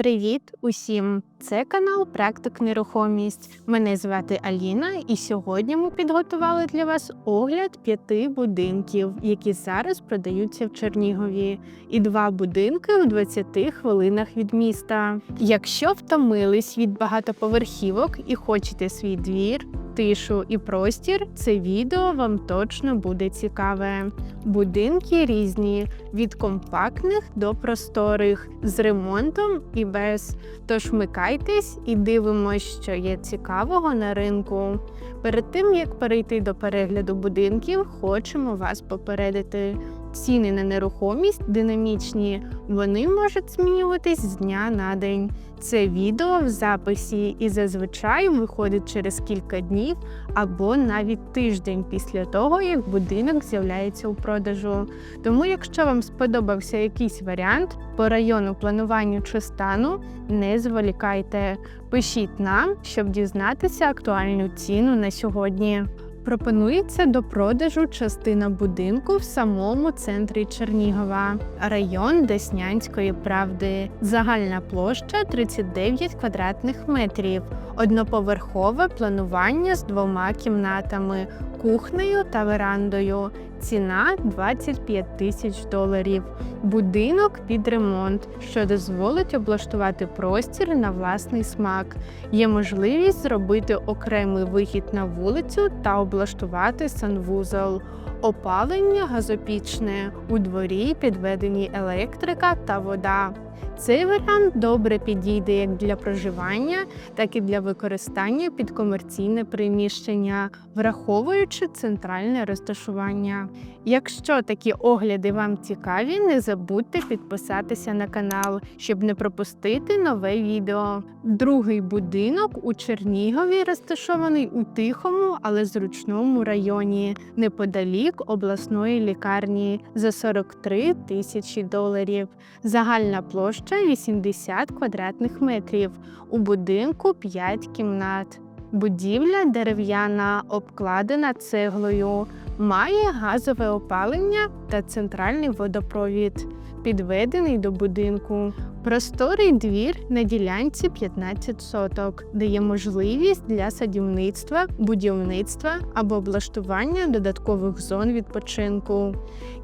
Привіт усім! Це канал Практик Нерухомість. Мене звати Аліна, і сьогодні ми підготували для вас огляд п'яти будинків, які зараз продаються в Чернігові, і два будинки в 20 хвилинах від міста. Якщо втомились від багатоповерхівок і хочете свій двір, тишу і простір, це відео вам точно буде цікаве. Будинки різні від компактних до просторих, з ремонтом і без. Тож вмикайтесь і дивимось, що є цікавого на ринку. Перед тим як перейти до перегляду будинків, хочемо вас попередити. Ціни на нерухомість динамічні, вони можуть змінюватись з дня на день. Це відео в записі і зазвичай виходить через кілька днів або навіть тиждень після того, як будинок з'являється у продажу. Тому, якщо вам сподобався якийсь варіант по району плануванню чи стану, не зволікайте. Пишіть нам, щоб дізнатися актуальну ціну на сьогодні. Пропонується до продажу частина будинку в самому центрі Чернігова, район Деснянської правди. Загальна площа 39 квадратних метрів, одноповерхове планування з двома кімнатами, кухнею та верандою. Ціна 25 тисяч доларів. Будинок під ремонт, що дозволить облаштувати простір на власний смак. Є можливість зробити окремий вихід на вулицю та облаштувати санвузол. Опалення газопічне, у дворі підведені електрика та вода. Цей варіант добре підійде як для проживання, так і для використання під комерційне приміщення, враховуючи центральне розташування. Якщо такі огляди вам цікаві, не забудьте підписатися на канал, щоб не пропустити нове відео. Другий будинок у Чернігові розташований у тихому, але зручному районі, неподалік обласної лікарні за 43 тисячі доларів. Загальна площа 80 квадратних метрів. У будинку 5 кімнат. Будівля дерев'яна, обкладена цеглою, має газове опалення та центральний водопровід, підведений до будинку. Просторий двір на ділянці 15 соток, дає можливість для садівництва, будівництва або облаштування додаткових зон відпочинку.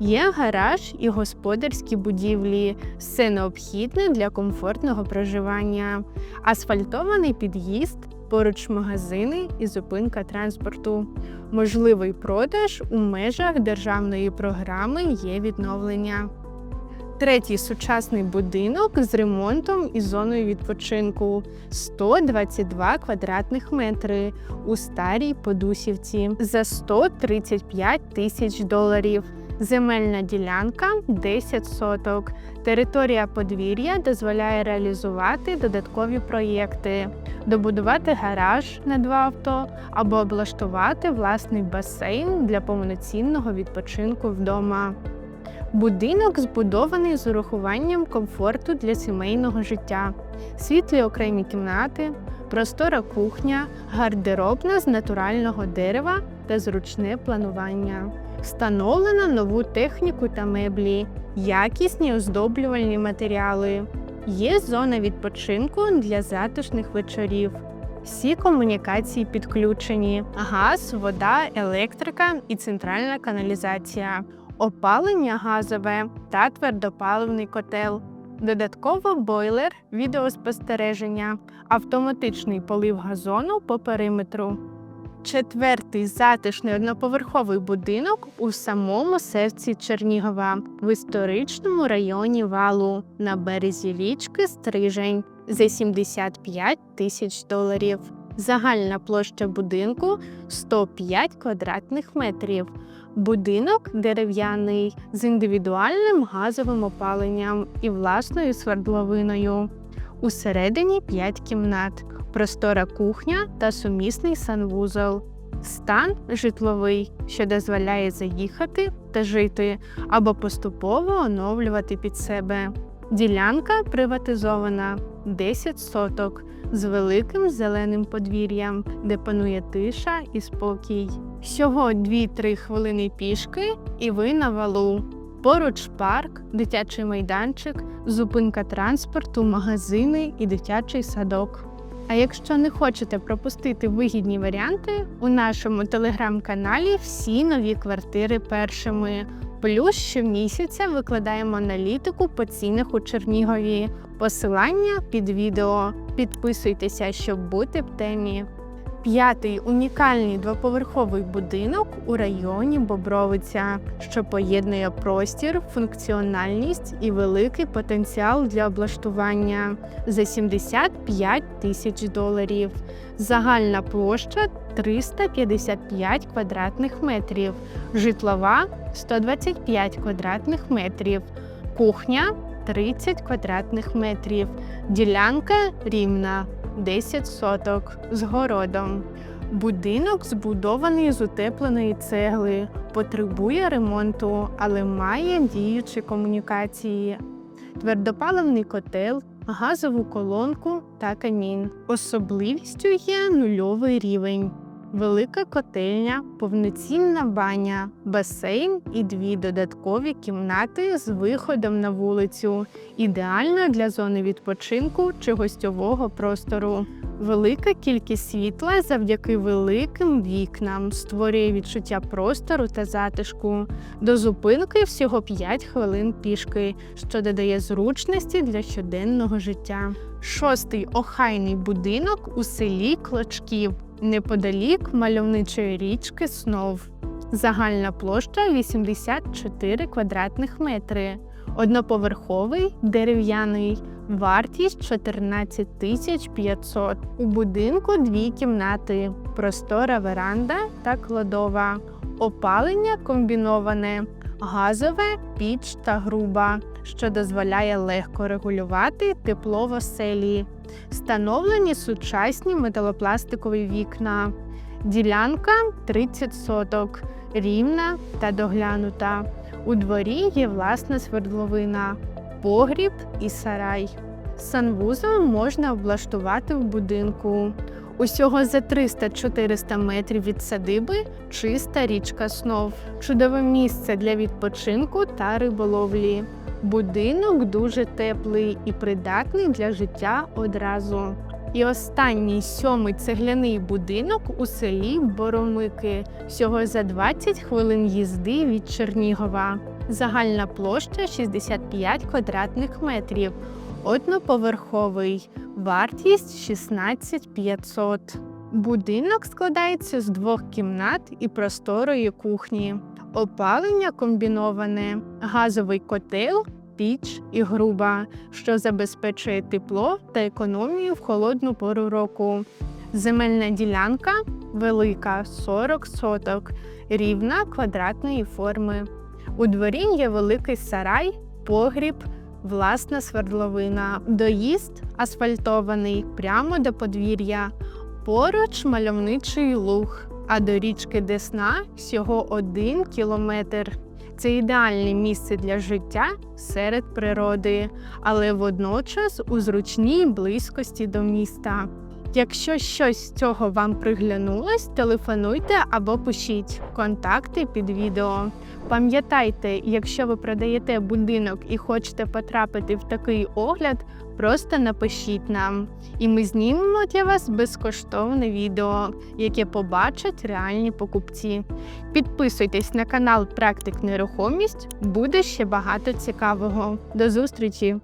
Є гараж і господарські будівлі, все необхідне для комфортного проживання, асфальтований під'їзд. Поруч магазини і зупинка транспорту. Можливий продаж у межах державної програми є відновлення. Третій сучасний будинок з ремонтом і зоною відпочинку 122 квадратних метри у старій Подусівці за 135 тисяч доларів. Земельна ділянка 10 соток. Територія подвір'я дозволяє реалізувати додаткові проєкти, добудувати гараж на два авто або облаштувати власний басейн для повноцінного відпочинку вдома. Будинок збудований з урахуванням комфорту для сімейного життя, світлі окремі кімнати, простора кухня, гардеробна з натурального дерева та зручне планування. Встановлено нову техніку та меблі, якісні оздоблювальні матеріали. Є зона відпочинку для затишних вечорів. Всі комунікації підключені: газ, вода, електрика і центральна каналізація, опалення газове та твердопаливний котел. Додатково бойлер, відеоспостереження, автоматичний полив газону по периметру. Четвертий затишний одноповерховий будинок у самому серці Чернігова в історичному районі Валу на березі річки Стрижень за 75 тисяч доларів. Загальна площа будинку 105 квадратних метрів. Будинок дерев'яний з індивідуальним газовим опаленням і власною свердловиною. Усередині 5 кімнат, простора кухня та сумісний санвузол. Стан житловий, що дозволяє заїхати та жити або поступово оновлювати під себе. Ділянка приватизована 10 соток з великим зеленим подвір'ям, де панує тиша і спокій. Всього 2-3 хвилини пішки, і ви на валу. Поруч парк, дитячий майданчик, зупинка транспорту, магазини і дитячий садок. А якщо не хочете пропустити вигідні варіанти, у нашому телеграм-каналі всі нові квартири першими. Плюс щомісяця викладаємо аналітику по цінах у Чернігові. Посилання під відео. Підписуйтеся, щоб бути в темі. П'ятий унікальний двоповерховий будинок у районі Бобровиця, що поєднує простір, функціональність і великий потенціал для облаштування за 75 тисяч доларів. Загальна площа 355 квадратних метрів, житлова 125 квадратних метрів, кухня 30 квадратних метрів, ділянка рівна 10 соток з городом. Будинок збудований з утепленої цегли, потребує ремонту, але має діючі комунікації, твердопаливний котел, газову колонку та камін. Особливістю є нульовий рівень. Велика котельня, повноцінна баня, басейн і дві додаткові кімнати з виходом на вулицю, ідеально для зони відпочинку чи гостьового простору. Велика кількість світла завдяки великим вікнам створює відчуття простору та затишку. До зупинки всього 5 хвилин пішки, що додає зручності для щоденного життя. Шостий охайний будинок у селі Клочків, неподалік мальовничої річки Снов. Загальна площа 84 квадратних метри. Одноповерховий дерев'яний. Вартість 14 тисяч 500. У будинку дві кімнати, простора веранда та кладова. Опалення комбіноване, газове, піч та груба, що дозволяє легко регулювати тепло в оселі. Встановлені сучасні металопластикові вікна. Ділянка 30 соток, рівна та доглянута. У дворі є власна свердловина, погріб і сарай. Санвузол можна облаштувати в будинку. Усього за 300-400 метрів від садиби чиста річка Снов, чудове місце для відпочинку та риболовлі. Будинок дуже теплий і придатний для життя одразу. І останній сьомий цегляний будинок у селі Боромики, всього за 20 хвилин їзди від Чернігова. Загальна площа 65 квадратних метрів, одноповерховий, вартість 16 500. Будинок складається з двох кімнат і просторої кухні. Опалення комбіноване, газовий котел, піч і груба, що забезпечує тепло та економію в холодну пору року. Земельна ділянка велика 40 соток, рівна квадратної форми. У дворі є великий сарай, погріб, власна свердловина, доїзд асфальтований прямо до подвір'я, поруч мальовничий луг, а до річки Десна всього один кілометр. Це ідеальне місце для життя серед природи, але водночас у зручній близькості до міста. Якщо щось з цього вам приглянулось, телефонуйте або пишіть контакти під відео. Пам'ятайте, якщо ви продаєте будинок і хочете потрапити в такий огляд, просто напишіть нам, і ми знімемо для вас безкоштовне відео, яке побачать реальні покупці. Підписуйтесь на канал Практик Нерухомість, буде ще багато цікавого. До зустрічі!